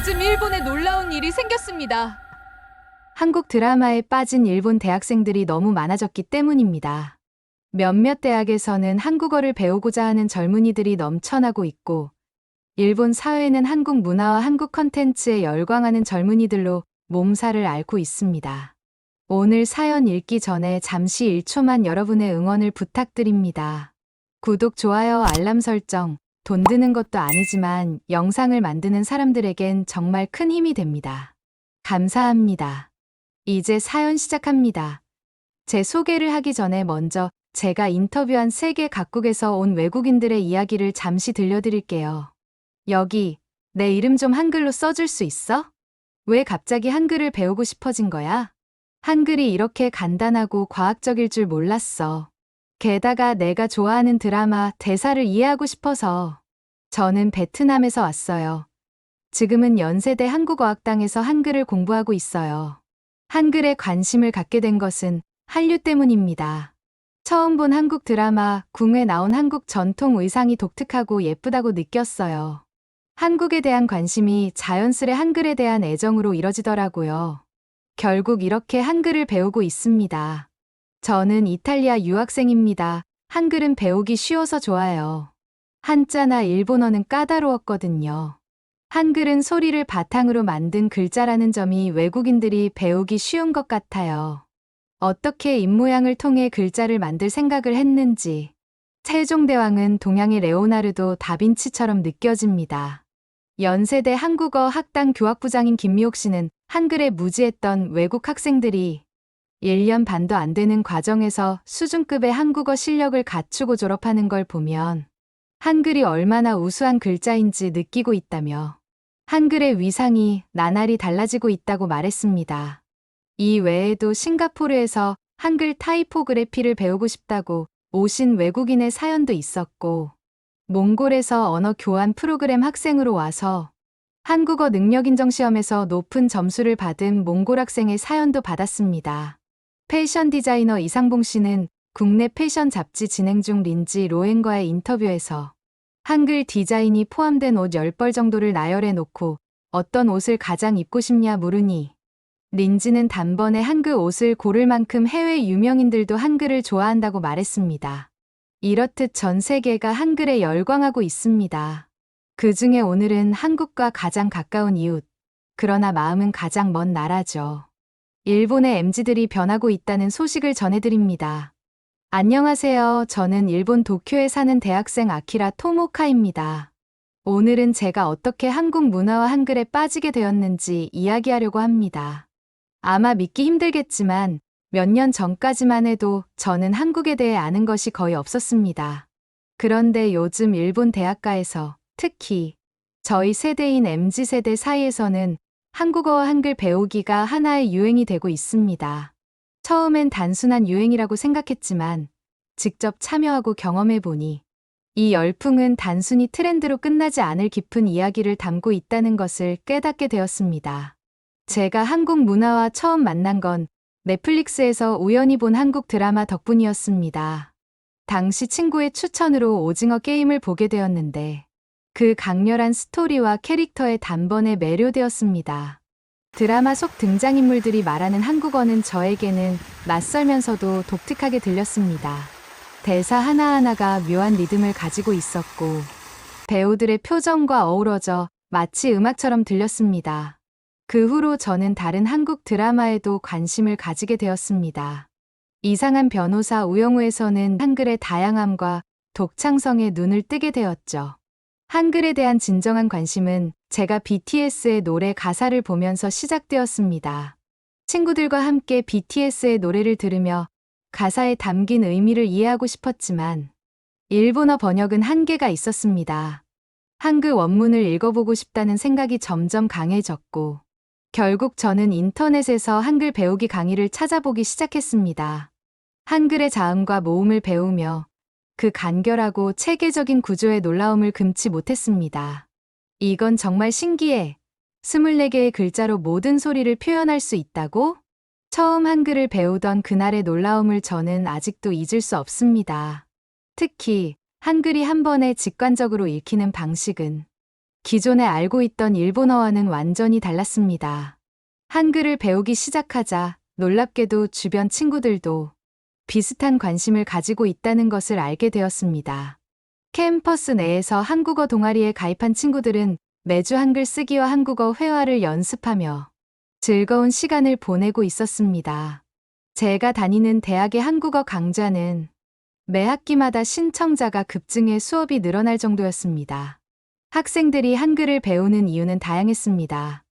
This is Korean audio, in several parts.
요즘 일본에 놀라운 일이 생겼습니다. 한국 드라마에 빠진 일본 대학생들이 너무 많아졌기 때문입니다. 몇몇 대학에서는 한국어를 배우고자 하는 젊은이들이 넘쳐나고 있고, 일본 사회는 한국 문화와 한국 컨텐츠에 열광하는 젊은이들로 몸살을 앓고 있습니다. 오늘 사연 읽기 전에 잠시 1초만 여러분의 응원을 부탁드립니다. 구독, 좋아요, 알람 설정, 돈 드는 것도 아니지만 영상을 만드는 사람들에겐 정말 큰 힘이 됩니다. 감사합니다. 이제 사연 시작합니다. 제 소개를 하기 전에 먼저 제가 인터뷰한 세계 각국에서 온 외국인들의 이야기를 잠시 들려드릴게요. 여기, 내 이름 좀 한글로 써줄 수 있어? 왜 갑자기 한글을 배우고 싶어진 거야? 한글이 이렇게 간단하고 과학적일 줄 몰랐어. 게다가 내가 좋아하는 드라마 대사를 이해하고 싶어서. 저는 베트남에서 왔어요. 지금은 연세대 한국어학당에서 한글을 공부하고 있어요. 한글에 관심을 갖게 된 것은 한류 때문입니다. 처음 본 한국 드라마 궁에 나온 한국 전통 의상이 독특하고 예쁘다고 느꼈어요. 한국에 대한 관심이 자연스레 한글에 대한 애정으로 이뤄지더라고요. 결국 이렇게 한글을 배우고 있습니다. 저는 이탈리아 유학생입니다. 한글은 배우기 쉬워서 좋아요. 한자나 일본어는 까다로웠거든요. 한글은 소리를 바탕으로 만든 글자라는 점이 외국인들이 배우기 쉬운 것 같아요. 어떻게 입모양을 통해 글자를 만들 생각을 했는지. 세종대왕은 동양의 레오나르도 다빈치처럼 느껴집니다. 연세대 한국어 학당 교학부장인 김미옥 씨는 한글에 무지했던 외국 학생들이 1년 반도 안 되는 과정에서 수준급의 한국어 실력을 갖추고 졸업하는 걸 보면 한글이 얼마나 우수한 글자인지 느끼고 있다며 한글의 위상이 나날이 달라지고 있다고 말했습니다. 이 외에도 싱가포르에서 한글 타이포그래피를 배우고 싶다고 오신 외국인의 사연도 있었고, 몽골에서 언어 교환 프로그램 학생으로 와서 한국어 능력 인정 시험에서 높은 점수를 받은 몽골 학생의 사연도 받았습니다. 패션 디자이너 이상봉 씨는 국내 패션 잡지 진행 중 린지 로엔과의 인터뷰에서 한글 디자인이 포함된 옷 10벌 정도를 나열해 놓고 어떤 옷을 가장 입고 싶냐 물으니 린지는 단번에 한글 옷을 고를 만큼 해외 유명인들도 한글을 좋아한다고 말했습니다. 이렇듯 전 세계가 한글에 열광하고 있습니다. 그 중에 오늘은 한국과 가장 가까운 이웃, 그러나 마음은 가장 먼 나라죠. 일본의 MZ들이 변하고 있다는 소식을 전해드립니다. 안녕하세요. 저는 일본 도쿄에 사는 대학생 아키라 토모카입니다. 오늘은 제가 어떻게 한국 문화와 한글에 빠지게 되었는지 이야기하려고 합니다. 아마 믿기 힘들겠지만 몇 년 전까지만 해도 저는 한국에 대해 아는 것이 거의 없었습니다. 그런데 요즘 일본 대학가에서 특히 저희 세대인 MZ세대 사이에서는 한국어와 한글 배우기가 하나의 유행이 되고 있습니다. 처음엔 단순한 유행이라고 생각했지만 직접 참여하고 경험해 보니 이 열풍은 단순히 트렌드로 끝나지 않을 깊은 이야기를 담고 있다는 것을 깨닫게 되었습니다. 제가 한국 문화와 처음 만난 건 넷플릭스에서 우연히 본 한국 드라마 덕분이었습니다. 당시 친구의 추천으로 오징어 게임을 보게 되었는데 그 강렬한 스토리와 캐릭터에 단번에 매료되었습니다. 드라마 속 등장인물들이 말하는 한국어는 저에게는 낯설면서도 독특하게 들렸습니다. 대사 하나하나가 묘한 리듬을 가지고 있었고 배우들의 표정과 어우러져 마치 음악처럼 들렸습니다. 그 후로 저는 다른 한국 드라마에도 관심을 가지게 되었습니다. 이상한 변호사 우영우에서는 한글의 다양함과 독창성에 눈을 뜨게 되었죠. 한글에 대한 진정한 관심은 제가 BTS의 노래 가사를 보면서 시작되었습니다. 친구들과 함께 BTS의 노래를 들으며 가사에 담긴 의미를 이해하고 싶었지만 일본어 번역은 한계가 있었습니다. 한글 원문을 읽어보고 싶다는 생각이 점점 강해졌고 결국 저는 인터넷에서 한글 배우기 강의를 찾아보기 시작했습니다. 한글의 자음과 모음을 배우며 그 간결하고 체계적인 구조의 놀라움을 금치 못했습니다. 이건 정말 신기해. 24개의 글자로 모든 소리를 표현할 수 있다고? 처음 한글을 배우던 그날의 놀라움을 저는 아직도 잊을 수 없습니다. 특히 한글이 한 번에 직관적으로 읽히는 방식은 기존에 알고 있던 일본어와는 완전히 달랐습니다. 한글을 배우기 시작하자 놀랍게도 주변 친구들도 비슷한 관심을 가지고 있다는 것을 알게 되었습니다. 캠퍼스 내에서 한국어 동아리에 가입한 친구들은 매주 한글 쓰기와 한국어 회화를 연습하며 즐거운 시간을 보내고 있었습니다. 제가 다니는 대학의 한국어 강좌는 매 학기마다 신청자가 급증해 수업이 늘어날 정도였습니다. 학생들이 한글을 배우는 이유는 다양했습니다.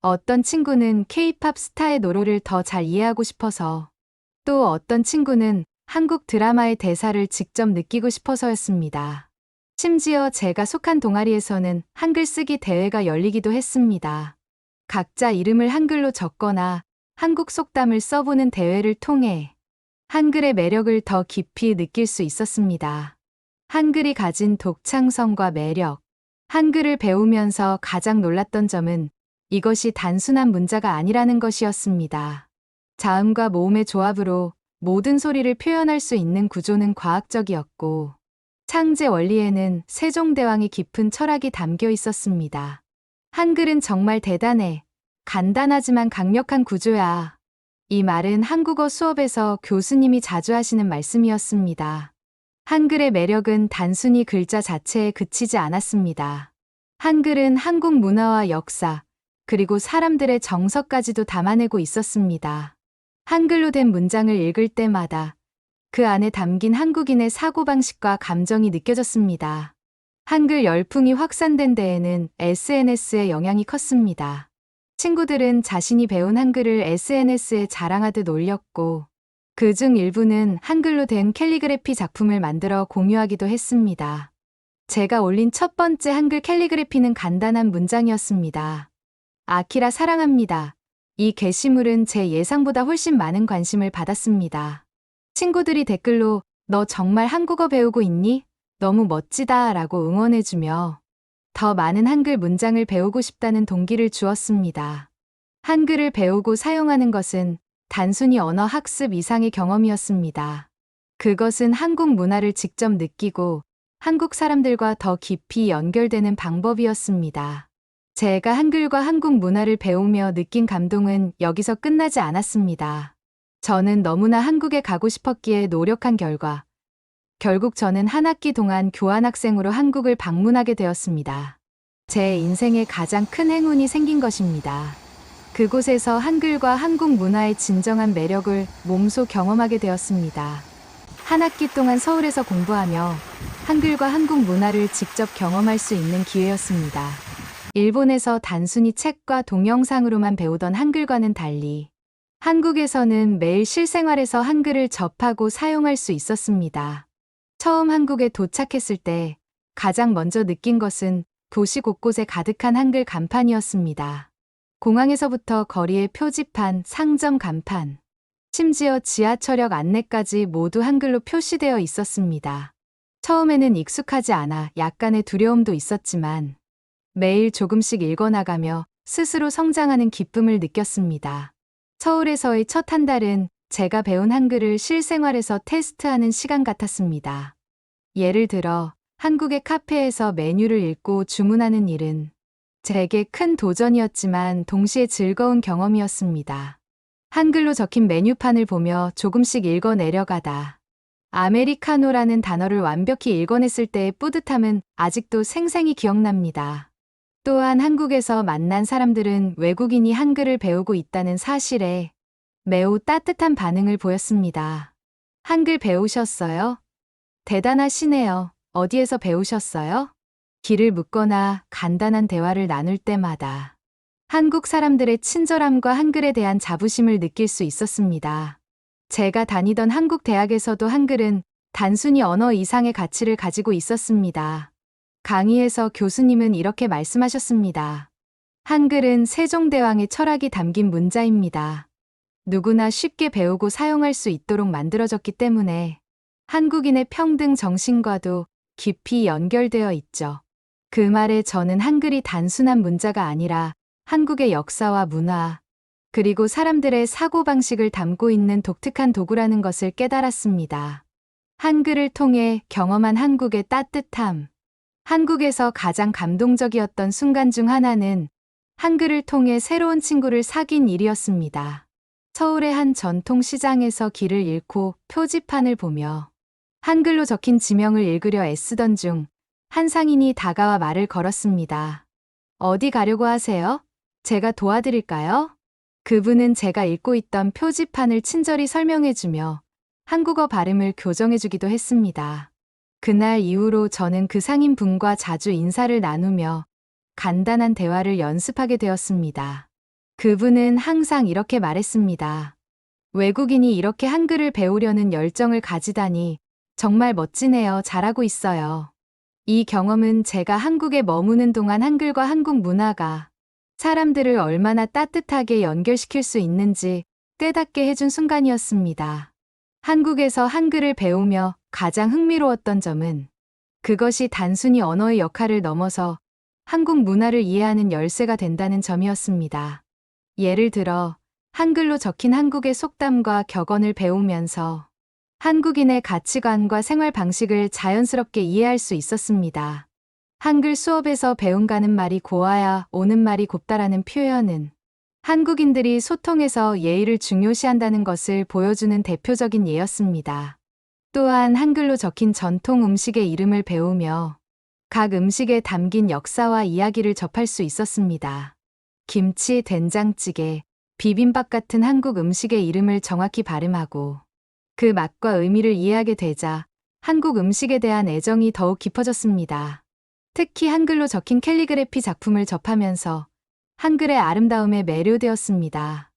어떤 친구는 K-팝 스타의 노래를 더 잘 이해하고 싶어서, 또 어떤 친구는 한국 드라마의 대사를 직접 느끼고 싶어서였습니다. 심지어 제가 속한 동아리에서는 한글 쓰기 대회가 열리기도 했습니다. 각자 이름을 한글로 적거나 한국 속담을 써보는 대회를 통해 한글의 매력을 더 깊이 느낄 수 있었습니다. 한글이 가진 독창성과 매력. 한글을 배우면서 가장 놀랐던 점은 이것이 단순한 문자가 아니라는 것이었습니다. 자음과 모음의 조합으로 모든 소리를 표현할 수 있는 구조는 과학적이었고, 창제 원리에는 세종대왕의 깊은 철학이 담겨 있었습니다. 한글은 정말 대단해. 간단하지만 강력한 구조야. 이 말은 한국어 수업에서 교수님이 자주 하시는 말씀이었습니다. 한글의 매력은 단순히 글자 자체에 그치지 않았습니다. 한글은 한국 문화와 역사, 그리고 사람들의 정서까지도 담아내고 있었습니다. 한글로 된 문장을 읽을 때마다 그 안에 담긴 한국인의 사고방식과 감정이 느껴졌습니다. 한글 열풍이 확산된 데에는 SNS의 영향이 컸습니다. 친구들은 자신이 배운 한글을 SNS에 자랑하듯 올렸고, 그 중 일부는 한글로 된 캘리그래피 작품을 만들어 공유하기도 했습니다. 제가 올린 첫 번째 한글 캘리그래피는 간단한 문장이었습니다. 아키라 사랑합니다. 이 게시물은 제 예상보다 훨씬 많은 관심을 받았습니다. 친구들이 댓글로 너 정말 한국어 배우고 있니? 너무 멋지다 라고 응원해주며 더 많은 한글 문장을 배우고 싶다는 동기를 주었습니다. 한글을 배우고 사용하는 것은 단순히 언어 학습 이상의 경험이었습니다. 그것은 한국 문화를 직접 느끼고 한국 사람들과 더 깊이 연결되는 방법이었습니다. 제가 한글과 한국 문화를 배우며 느낀 감동은 여기서 끝나지 않았습니다. 저는 너무나 한국에 가고 싶었기에 노력한 결과, 결국 저는 한 학기 동안 교환학생으로 한국을 방문하게 되었습니다. 제 인생에 가장 큰 행운이 생긴 것입니다. 그곳에서 한글과 한국 문화의 진정한 매력을 몸소 경험하게 되었습니다. 한 학기 동안 서울에서 공부하며 한글과 한국 문화를 직접 경험할 수 있는 기회였습니다. 일본에서 단순히 책과 동영상으로만 배우던 한글과는 달리 한국에서는 매일 실생활에서 한글을 접하고 사용할 수 있었습니다. 처음 한국에 도착했을 때 가장 먼저 느낀 것은 도시 곳곳에 가득한 한글 간판이었습니다. 공항에서부터 거리의 표지판, 상점 간판, 심지어 지하철역 안내까지 모두 한글로 표시되어 있었습니다. 처음에는 익숙하지 않아 약간의 두려움도 있었지만 매일 조금씩 읽어나가며 스스로 성장하는 기쁨을 느꼈습니다. 서울에서의 첫 한 달은 제가 배운 한글을 실생활에서 테스트하는 시간 같았습니다. 예를 들어 한국의 카페에서 메뉴를 읽고 주문하는 일은 제게 큰 도전이었지만 동시에 즐거운 경험이었습니다. 한글로 적힌 메뉴판을 보며 조금씩 읽어 내려가다. 아메리카노라는 단어를 완벽히 읽어냈을 때의 뿌듯함은 아직도 생생히 기억납니다. 또한 한국에서 만난 사람들은 외국인이 한글을 배우고 있다는 사실에 매우 따뜻한 반응을 보였습니다. 한글 배우셨어요? 대단하시네요. 어디에서 배우셨어요? 길을 묻거나 간단한 대화를 나눌 때마다 한국 사람들의 친절함과 한글에 대한 자부심을 느낄 수 있었습니다. 제가 다니던 한국 대학에서도 한글은 단순히 언어 이상의 가치를 가지고 있었습니다. 강의에서 교수님은 이렇게 말씀하셨습니다. 한글은 세종대왕의 철학이 담긴 문자입니다. 누구나 쉽게 배우고 사용할 수 있도록 만들어졌기 때문에 한국인의 평등 정신과도 깊이 연결되어 있죠. 그 말에 저는 한글이 단순한 문자가 아니라 한국의 역사와 문화, 그리고 사람들의 사고방식을 담고 있는 독특한 도구라는 것을 깨달았습니다. 한글을 통해 경험한 한국의 따뜻함, 한국에서 가장 감동적이었던 순간 중 하나는 한글을 통해 새로운 친구를 사귄 일이었습니다. 서울의 한 전통 시장에서 길을 잃고 표지판을 보며 한글로 적힌 지명을 읽으려 애쓰던 중 한 상인이 다가와 말을 걸었습니다. 어디 가려고 하세요? 제가 도와드릴까요? 그분은 제가 읽고 있던 표지판을 친절히 설명해주며 한국어 발음을 교정해주기도 했습니다. 그날 이후로 저는 그 상인분과 자주 인사를 나누며 간단한 대화를 연습하게 되었습니다. 그분은 항상 이렇게 말했습니다. 외국인이 이렇게 한글을 배우려는 열정을 가지다니 정말 멋지네요. 잘하고 있어요. 이 경험은 제가 한국에 머무는 동안 한글과 한국 문화가 사람들을 얼마나 따뜻하게 연결시킬 수 있는지 깨닫게 해준 순간이었습니다. 한국에서 한글을 배우며 가장 흥미로웠던 점은 그것이 단순히 언어의 역할을 넘어서 한국 문화를 이해하는 열쇠가 된다는 점이었습니다. 예를 들어 한글로 적힌 한국의 속담과 격언을 배우면서 한국인의 가치관과 생활 방식을 자연스럽게 이해할 수 있었습니다. 한글 수업에서 배운 가는 말이 고와야 오는 말이 곱다라는 표현은 한국인들이 소통에서 예의를 중요시한다는 것을 보여주는 대표적인 예였습니다. 또한 한글로 적힌 전통 음식의 이름을 배우며 각 음식에 담긴 역사와 이야기를 접할 수 있었습니다. 김치, 된장찌개, 비빔밥 같은 한국 음식의 이름을 정확히 발음하고 그 맛과 의미를 이해하게 되자 한국 음식에 대한 애정이 더욱 깊어졌습니다. 특히 한글로 적힌 캘리그래피 작품을 접하면서 한글의 아름다움에 매료되었습니다.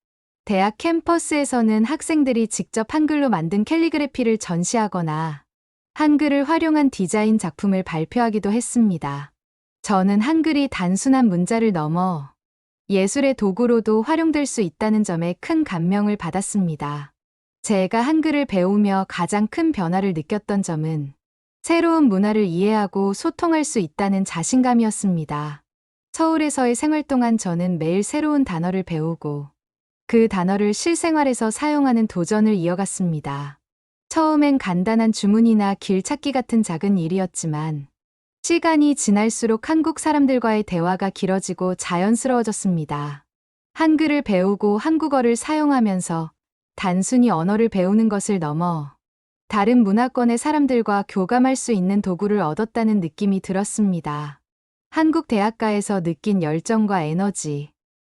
대학 캠퍼스에서는 학생들이 직접 한글로 만든 캘리그래피를 전시하거나 한글을 활용한 디자인 작품을 발표하기도 했습니다. 저는 한글이 단순한 문자를 넘어 예술의 도구로도 활용될 수 있다는 점에 큰 감명을 받았습니다. 제가 한글을 배우며 가장 큰 변화를 느꼈던 점은 새로운 문화를 이해하고 소통할 수 있다는 자신감이었습니다. 서울에서의 생활 동안 저는 매일 새로운 단어를 배우고 그 단어를 실생활에서 사용하는 도전을 이어갔습니다. 처음엔 간단한 주문이나 길 찾기 같은 작은 일이었지만 시간이 지날수록 한국 사람들과의 대화가 길어지고 자연스러워졌습니다. 한글을 배우고 한국어를 사용하면서 단순히 언어를 배우는 것을 넘어 다른 문화권의 사람들과 교감할 수 있는 도구를 얻었다는 느낌이 들었습니다. 한국 대학가에서 느낀 열정과 에너지.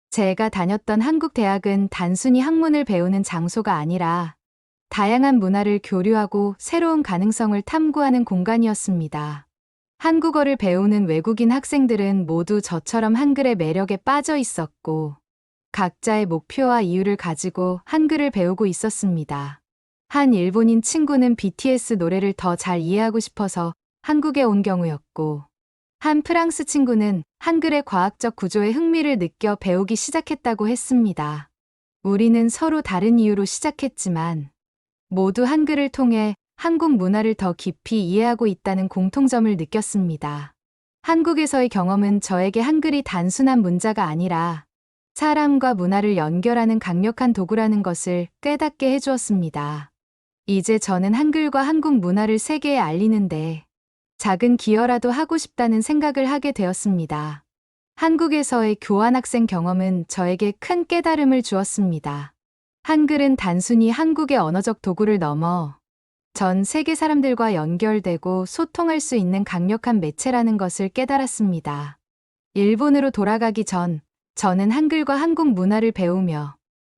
제가 다녔던 한국 대학은 단순히 학문을 배우는 장소가 아니라 다양한 문화를 교류하고 새로운 가능성을 탐구하는 공간이었습니다. 한국어를 배우는 외국인 학생들은 모두 저처럼 한글의 매력에 빠져 있었고 각자의 목표와 이유를 가지고 한글을 배우고 있었습니다. 한 일본인 친구는 BTS 노래를 더 잘 이해하고 싶어서 한국에 온 경우였고, 한 프랑스 친구는 한글의 과학적 구조에 흥미를 느껴 배우기 시작했다고 했습니다. 우리는 서로 다른 이유로 시작했지만, 모두 한글을 통해 한국 문화를 더 깊이 이해하고 있다는 공통점을 느꼈습니다. 한국에서의 경험은 저에게 한글이 단순한 문자가 아니라 사람과 문화를 연결하는 강력한 도구라는 것을 깨닫게 해주었습니다. 이제 저는 한글과 한국 문화를 세계에 알리는데 작은 기여라도 하고 싶다는 생각을 하게 되었습니다. 한국에서의 교환학생 경험은 저에게 큰 깨달음을 주었습니다. 한글은 단순히 한국의 언어적 도구를 넘어 전 세계 사람들과 연결되고 소통할 수 있는 강력한 매체라는 것을 깨달았습니다. 일본으로 돌아가기 전 저는 한글과 한국 문화를 배우며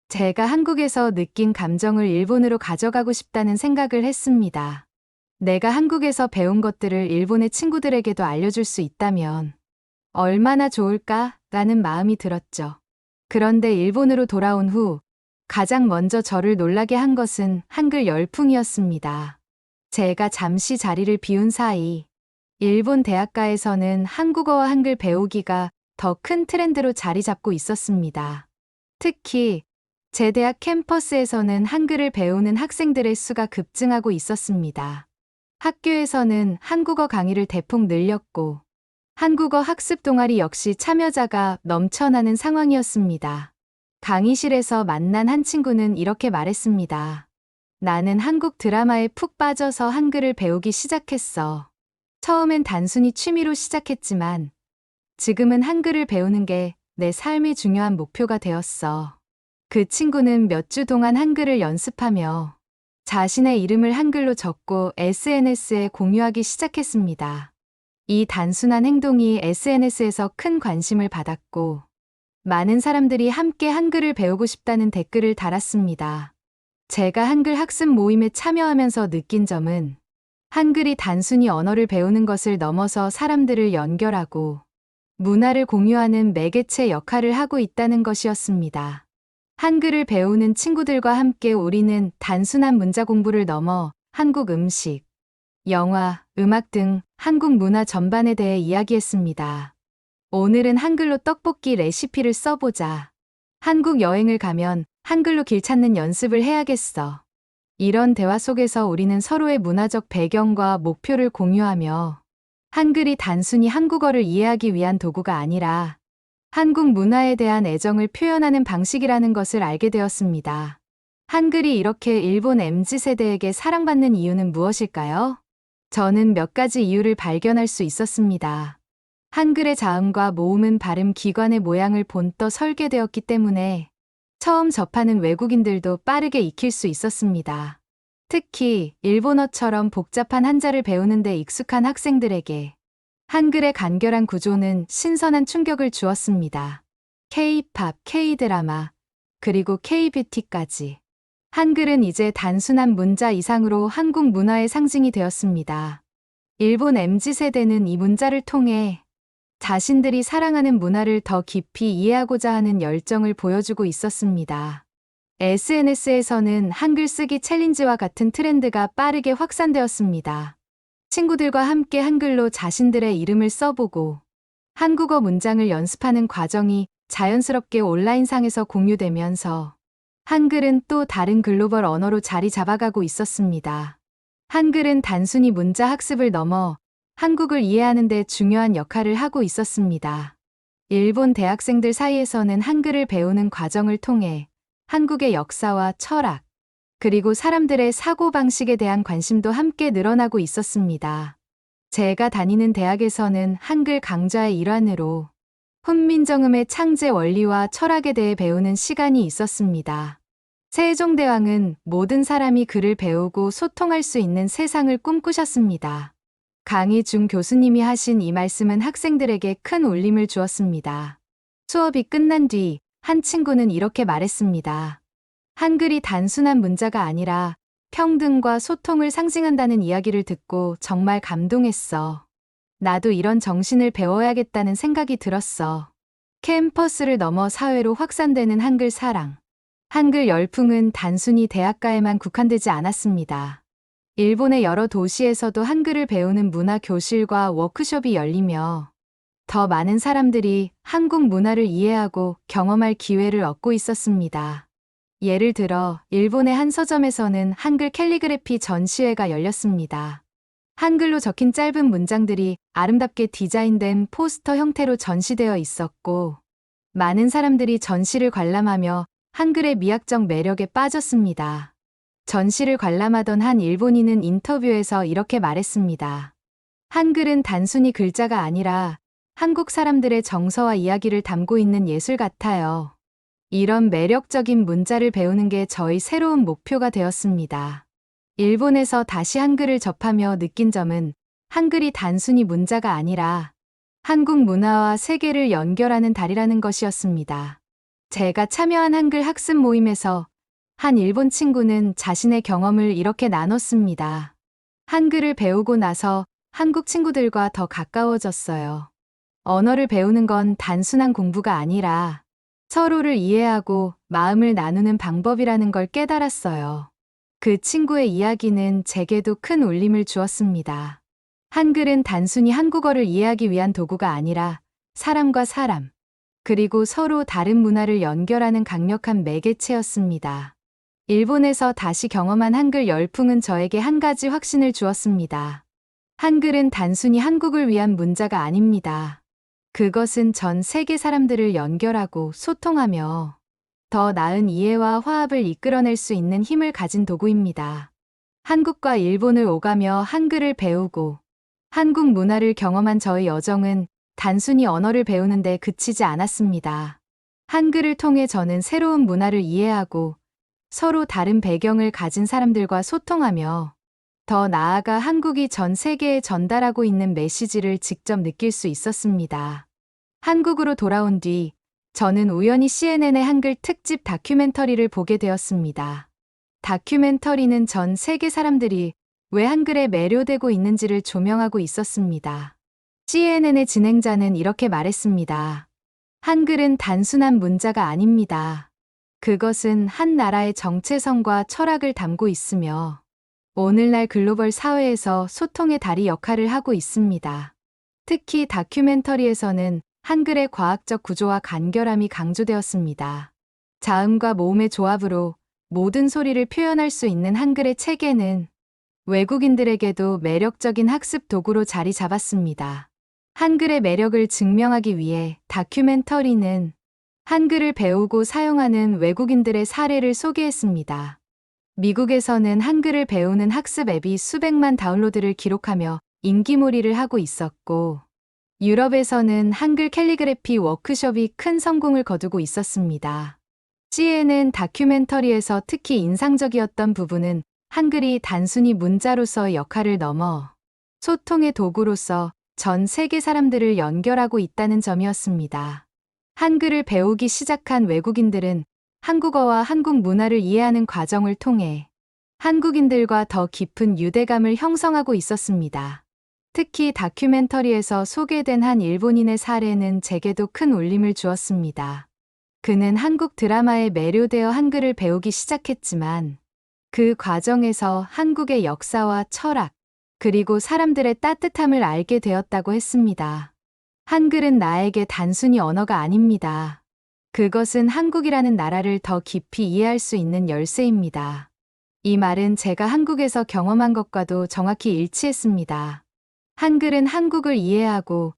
제가 한국에서 느낀 감정을 일본으로 가져가고 싶다는 생각을 했습니다. 내가 한국에서 배운 것들을 일본의 친구들에게도 알려줄 수 있다면 얼마나 좋을까? 라는 마음이 들었죠. 그런데 일본으로 돌아온 후 가장 먼저 저를 놀라게 한 것은 한글 열풍이었습니다. 제가 잠시 자리를 비운 사이 일본 대학가에서는 한국어와 한글 배우기가 더 큰 트렌드로 자리 잡고 있었습니다. 특히 제 대학 캠퍼스에서는 한글을 배우는 학생들의 수가 급증하고 있었습니다. 학교에서는 한국어 강의를 대폭 늘렸고 한국어 학습 동아리 역시 참여자가 넘쳐나는 상황이었습니다. 강의실에서 만난 한 친구는 이렇게 말했습니다. 나는 한국 드라마에 푹 빠져서 한글을 배우기 시작했어. 처음엔 단순히 취미로 시작했지만 지금은 한글을 배우는 게 내 삶의 중요한 목표가 되었어. 그 친구는 몇 주 동안 한글을 연습하며 자신의 이름을 한글로 적고 SNS에 공유하기 시작했습니다. 이 단순한 행동이 SNS에서 큰 관심을 받았고 많은 사람들이 함께 한글을 배우고 싶다는 댓글을 달았습니다. 제가 한글 학습 모임에 참여하면서 느낀 점은 한글이 단순히 언어를 배우는 것을 넘어서 사람들을 연결하고 문화를 공유하는 매개체 역할을 하고 있다는 것이었습니다. 한글을 배우는 친구들과 함께 우리는 단순한 문자 공부를 넘어 한국 음식, 영화, 음악 등 한국 문화 전반에 대해 이야기했습니다. 오늘은 한글로 떡볶이 레시피를 써보자. 한국 여행을 가면 한글로 길 찾는 연습을 해야겠어. 이런 대화 속에서 우리는 서로의 문화적 배경과 목표를 공유하며 한글이 단순히 한국어를 이해하기 위한 도구가 아니라 한국 문화에 대한 애정을 표현하는 방식이라는 것을 알게 되었습니다. 한글이 이렇게 일본 MZ세대에게 사랑받는 이유는 무엇일까요? 저는 몇 가지 이유를 발견할 수 있었습니다. 한글의 자음과 모음은 발음 기관의 모양을 본떠 설계되었기 때문에 처음 접하는 외국인들도 빠르게 익힐 수 있었습니다. 특히 일본어처럼 복잡한 한자를 배우는데 익숙한 학생들에게 한글의 간결한 구조는 신선한 충격을 주었습니다. K-팝, K-드라마, 그리고 K-뷰티까지. 한글은 이제 단순한 문자 이상으로 한국 문화의 상징이 되었습니다. 일본 MZ세대는 이 문자를 통해 자신들이 사랑하는 문화를 더 깊이 이해하고자 하는 열정을 보여주고 있었습니다. SNS에서는 한글 쓰기 챌린지와 같은 트렌드가 빠르게 확산되었습니다. 친구들과 함께 한글로 자신들의 이름을 써보고 한국어 문장을 연습하는 과정이 자연스럽게 온라인상에서 공유되면서 한글은 또 다른 글로벌 언어로 자리 잡아가고 있었습니다. 한글은 단순히 문자 학습을 넘어 한국을 이해하는 데 중요한 역할을 하고 있었습니다. 일본 대학생들 사이에서는 한글을 배우는 과정을 통해 한국의 역사와 철학, 그리고 사람들의 사고방식에 대한 관심도 함께 늘어나고 있었습니다. 제가 다니는 대학에서는 한글 강좌의 일환으로 훈민정음의 창제 원리와 철학에 대해 배우는 시간이 있었습니다. 세종대왕은 모든 사람이 글을 배우고 소통할 수 있는 세상을 꿈꾸셨습니다. 강의 중 교수님이 하신 이 말씀은 학생들에게 큰 울림을 주었습니다. 수업이 끝난 뒤 한 친구는 이렇게 말했습니다. 한글이 단순한 문자가 아니라 평등과 소통을 상징한다는 이야기를 듣고 정말 감동했어. 나도 이런 정신을 배워야겠다는 생각이 들었어. 캠퍼스를 넘어 사회로 확산되는 한글 사랑. 한글 열풍은 단순히 대학가에만 국한되지 않았습니다. 일본의 여러 도시에서도 한글을 배우는 문화 교실과 워크숍이 열리며 더 많은 사람들이 한국 문화를 이해하고 경험할 기회를 얻고 있었습니다. 예를 들어 일본의 한 서점에서는 한글 캘리그래피 전시회가 열렸습니다. 한글로 적힌 짧은 문장들이 아름답게 디자인된 포스터 형태로 전시되어 있었고 많은 사람들이 전시를 관람하며 한글의 미학적 매력에 빠졌습니다. 전시를 관람하던 한 일본인은 인터뷰에서 이렇게 말했습니다. 한글은 단순히 글자가 아니라 한국 사람들의 정서와 이야기를 담고 있는 예술 같아요. 이런 매력적인 문자를 배우는 게 저희 새로운 목표가 되었습니다. 일본에서 다시 한글을 접하며 느낀 점은 한글이 단순히 문자가 아니라 한국 문화와 세계를 연결하는 달이라는 것이었습니다. 제가 참여한 한글 학습 모임에서 한 일본 친구는 자신의 경험을 이렇게 나눴습니다. 한글을 배우고 나서 한국 친구들과 더 가까워졌어요. 언어를 배우는 건 단순한 공부가 아니라 서로를 이해하고 마음을 나누는 방법이라는 걸 깨달았어요. 그 친구의 이야기는 제게도 큰 울림을 주었습니다. 한글은 단순히 한국어를 이해하기 위한 도구가 아니라 사람과 사람, 그리고 서로 다른 문화를 연결하는 강력한 매개체였습니다. 일본에서 다시 경험한 한글 열풍은 저에게 한 가지 확신을 주었습니다. 한글은 단순히 한국을 위한 문자가 아닙니다. 그것은 전 세계 사람들을 연결하고 소통하며 더 나은 이해와 화합을 이끌어낼 수 있는 힘을 가진 도구입니다. 한국과 일본을 오가며 한글을 배우고 한국 문화를 경험한 저의 여정은 단순히 언어를 배우는데 그치지 않았습니다. 한글을 통해 저는 새로운 문화를 이해하고 서로 다른 배경을 가진 사람들과 소통하며 더 나아가 한국이 전 세계에 전달하고 있는 메시지를 직접 느낄 수 있었습니다. 한국으로 돌아온 뒤 저는 우연히 CNN의 한글 특집 다큐멘터리를 보게 되었습니다. 다큐멘터리는 전 세계 사람들이 왜 한글에 매료되고 있는지를 조명하고 있었습니다. CNN의 진행자는 이렇게 말했습니다. 한글은 단순한 문자가 아닙니다. 그것은 한 나라의 정체성과 철학을 담고 있으며 오늘날 글로벌 사회에서 소통의 다리 역할을 하고 있습니다. 특히 다큐멘터리에서는 한글의 과학적 구조와 간결함이 강조되었습니다. 자음과 모음의 조합으로 모든 소리를 표현할 수 있는 한글의 체계는 외국인들에게도 매력적인 학습 도구로 자리 잡았습니다. 한글의 매력을 증명하기 위해 다큐멘터리는 한글을 배우고 사용하는 외국인들의 사례를 소개했습니다. 미국에서는 한글을 배우는 학습 앱이 수백만 다운로드를 기록하며 인기몰이를 하고 있었고, 유럽에서는 한글 캘리그래피 워크숍이 큰 성공을 거두고 있었습니다. CNN 다큐멘터리에서 특히 인상적이었던 부분은 한글이 단순히 문자로서의 역할을 넘어 소통의 도구로서 전 세계 사람들을 연결하고 있다는 점이었습니다. 한글을 배우기 시작한 외국인들은 한국어와 한국 문화를 이해하는 과정을 통해 한국인들과 더 깊은 유대감을 형성하고 있었습니다. 특히 다큐멘터리에서 소개된 한 일본인의 사례는 제게도 큰 울림을 주었습니다. 그는 한국 드라마에 매료되어 한글을 배우기 시작했지만 그 과정에서 한국의 역사와 철학, 그리고 사람들의 따뜻함을 알게 되었다고 했습니다. 한글은 나에게 단순히 언어가 아닙니다. 그것은 한국이라는 나라를 더 깊이 이해할 수 있는 열쇠입니다. 이 말은 제가 한국에서 경험한 것과도 정확히 일치했습니다. 한글은 한국을 이해하고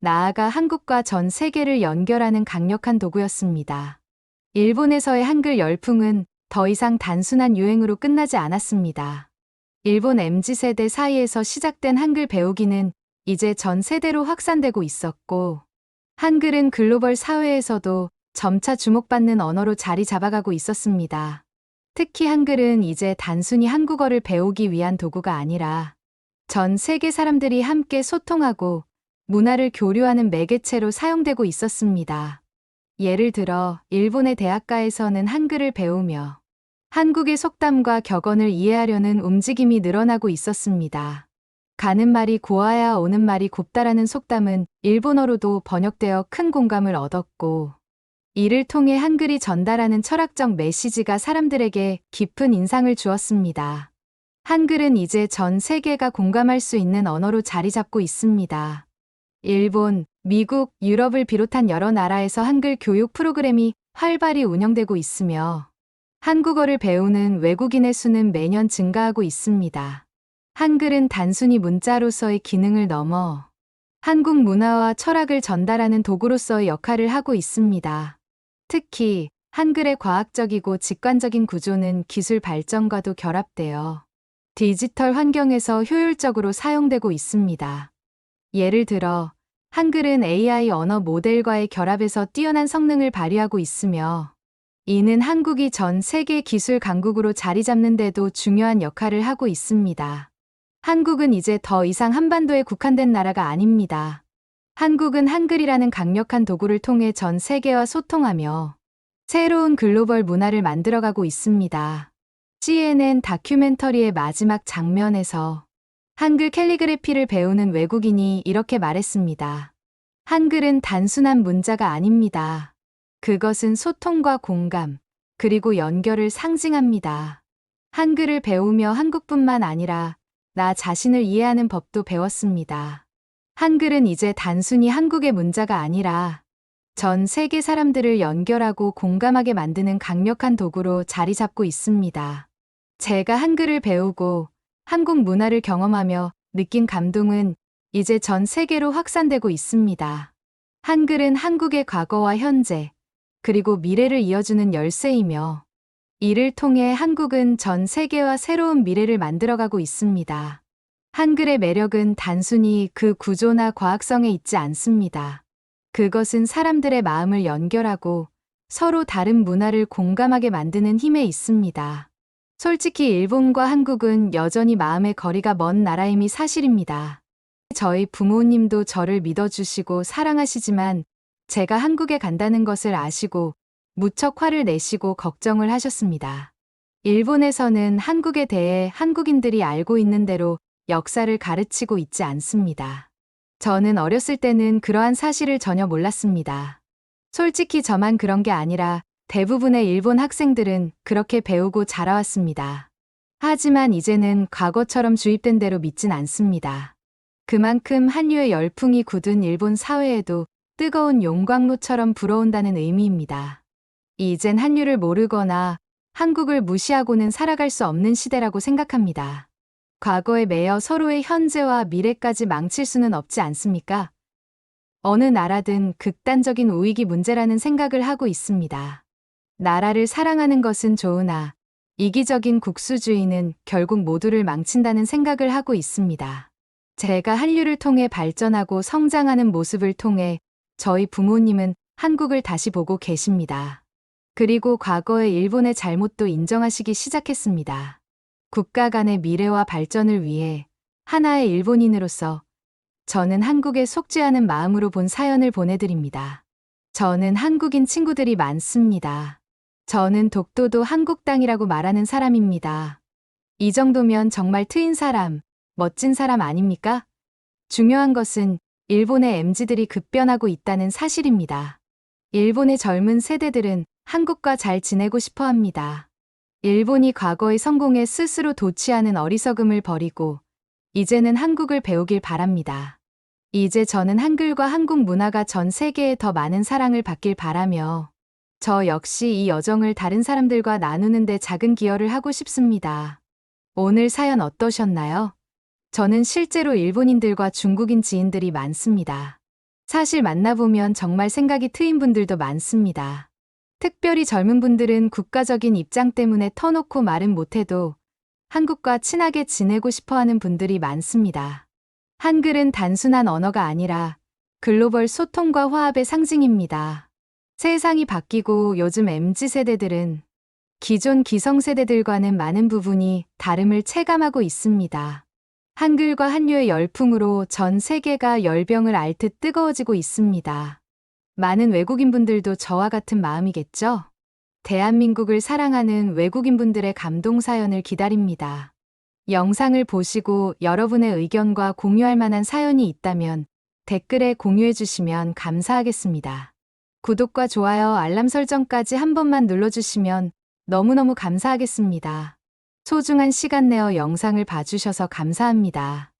나아가 한국과 전 세계를 연결하는 강력한 도구였습니다. 일본에서의 한글 열풍은 더 이상 단순한 유행으로 끝나지 않았습니다. 일본 MZ세대 사이에서 시작된 한글 배우기는 이제 전 세대로 확산되고 있었고, 한글은 글로벌 사회에서도 점차 주목받는 언어로 자리 잡아가고 있었습니다. 특히 한글은 이제 단순히 한국어를 배우기 위한 도구가 아니라 전 세계 사람들이 함께 소통하고 문화를 교류하는 매개체로 사용되고 있었습니다. 예를 들어, 일본의 대학가에서는 한글을 배우며 한국의 속담과 격언을 이해하려는 움직임이 늘어나고 있었습니다. 가는 말이 고와야 오는 말이 곱다라는 속담은 일본어로도 번역되어 큰 공감을 얻었고, 이를 통해 한글이 전달하는 철학적 메시지가 사람들에게 깊은 인상을 주었습니다. 한글은 이제 전 세계가 공감할 수 있는 언어로 자리 잡고 있습니다. 일본, 미국, 유럽을 비롯한 여러 나라에서 한글 교육 프로그램이 활발히 운영되고 있으며 한국어를 배우는 외국인의 수는 매년 증가하고 있습니다. 한글은 단순히 문자로서의 기능을 넘어 한국 문화와 철학을 전달하는 도구로서의 역할을 하고 있습니다. 특히 한글의 과학적이고 직관적인 구조는 기술 발전과도 결합되어 디지털 환경에서 효율적으로 사용되고 있습니다. 예를 들어, 한글은 AI 언어 모델과의 결합에서 뛰어난 성능을 발휘하고 있으며, 이는 한국이 전 세계 기술 강국으로 자리 잡는 데도 중요한 역할을 하고 있습니다. 한국은 이제 더 이상 한반도에 국한된 나라가 아닙니다. 한국은 한글이라는 강력한 도구를 통해 전 세계와 소통하며 새로운 글로벌 문화를 만들어가고 있습니다. CNN 다큐멘터리의 마지막 장면에서 한글 캘리그래피를 배우는 외국인이 이렇게 말했습니다. 한글은 단순한 문자가 아닙니다. 그것은 소통과 공감, 그리고 연결을 상징합니다. 한글을 배우며 한국뿐만 아니라 나 자신을 이해하는 법도 배웠습니다. 한글은 이제 단순히 한국의 문자가 아니라 전 세계 사람들을 연결하고 공감하게 만드는 강력한 도구로 자리 잡고 있습니다. 제가 한글을 배우고 한국 문화를 경험하며 느낀 감동은 이제 전 세계로 확산되고 있습니다. 한글은 한국의 과거와 현재, 그리고 미래를 이어주는 열쇠이며 이를 통해 한국은 전 세계와 새로운 미래를 만들어가고 있습니다. 한글의 매력은 단순히 그 구조나 과학성에 있지 않습니다. 그것은 사람들의 마음을 연결하고 서로 다른 문화를 공감하게 만드는 힘에 있습니다. 솔직히 일본과 한국은 여전히 마음의 거리가 먼 나라임이 사실입니다. 저희 부모님도 저를 믿어주시고 사랑하시지만 제가 한국에 간다는 것을 아시고 무척 화를 내시고 걱정을 하셨습니다. 일본에서는 한국에 대해 한국인들이 알고 있는 대로 역사를 가르치고 있지 않습니다. 저는 어렸을 때는 그러한 사실을 전혀 몰랐습니다. 솔직히 저만 그런 게 아니라 대부분의 일본 학생들은 그렇게 배우고 자라왔습니다. 하지만 이제는 과거처럼 주입된 대로 믿진 않습니다. 그만큼 한류의 열풍이 굳은 일본 사회에도 뜨거운 용광로처럼 불어온다는 의미입니다. 이젠 한류를 모르거나 한국을 무시하고는 살아갈 수 없는 시대라고 생각합니다. 과거에 매여 서로의 현재와 미래까지 망칠 수는 없지 않습니까? 어느 나라든 극단적인 우익이 문제라는 생각을 하고 있습니다. 나라를 사랑하는 것은 좋으나 이기적인 국수주의는 결국 모두를 망친다는 생각을 하고 있습니다. 제가 한류를 통해 발전하고 성장하는 모습을 통해 저희 부모님은 한국을 다시 보고 계십니다. 그리고 과거의 일본의 잘못도 인정하시기 시작했습니다. 국가 간의 미래와 발전을 위해 하나의 일본인으로서 저는 한국에 속죄하는 마음으로 본 사연을 보내드립니다. 저는 한국인 친구들이 많습니다. 저는 독도도 한국 땅이라고 말하는 사람입니다. 이 정도면 정말 트인 사람, 멋진 사람 아닙니까? 중요한 것은 일본의 MZ들이 급변하고 있다는 사실입니다. 일본의 젊은 세대들은 한국과 잘 지내고 싶어 합니다. 일본이 과거의 성공에 스스로 도취하는 어리석음을 버리고 이제는 한국을 배우길 바랍니다. 이제 저는 한글과 한국 문화가 전 세계에 더 많은 사랑을 받길 바라며 저 역시 이 여정을 다른 사람들과 나누는데 작은 기여를 하고 싶습니다. 오늘 사연 어떠셨나요? 저는 실제로 일본인들과 중국인 지인들이 많습니다. 사실 만나보면 정말 생각이 트인 분들도 많습니다. 특별히 젊은 분들은 국가적인 입장 때문에 터놓고 말은 못해도 한국과 친하게 지내고 싶어 하는 분들이 많습니다. 한글은 단순한 언어가 아니라 글로벌 소통과 화합의 상징입니다. 세상이 바뀌고 요즘 MZ세대들은 기존 기성세대들과는 많은 부분이 다름을 체감하고 있습니다. 한글과 한류의 열풍으로 전 세계가 열병을 앓듯 뜨거워지고 있습니다. 많은 외국인분들도 저와 같은 마음이겠죠? 대한민국을 사랑하는 외국인분들의 감동 사연을 기다립니다. 영상을 보시고 여러분의 의견과 공유할 만한 사연이 있다면 댓글에 공유해 주시면 감사하겠습니다. 구독과 좋아요, 알람 설정까지 한 번만 눌러주시면 너무너무 감사하겠습니다. 소중한 시간 내어 영상을 봐주셔서 감사합니다.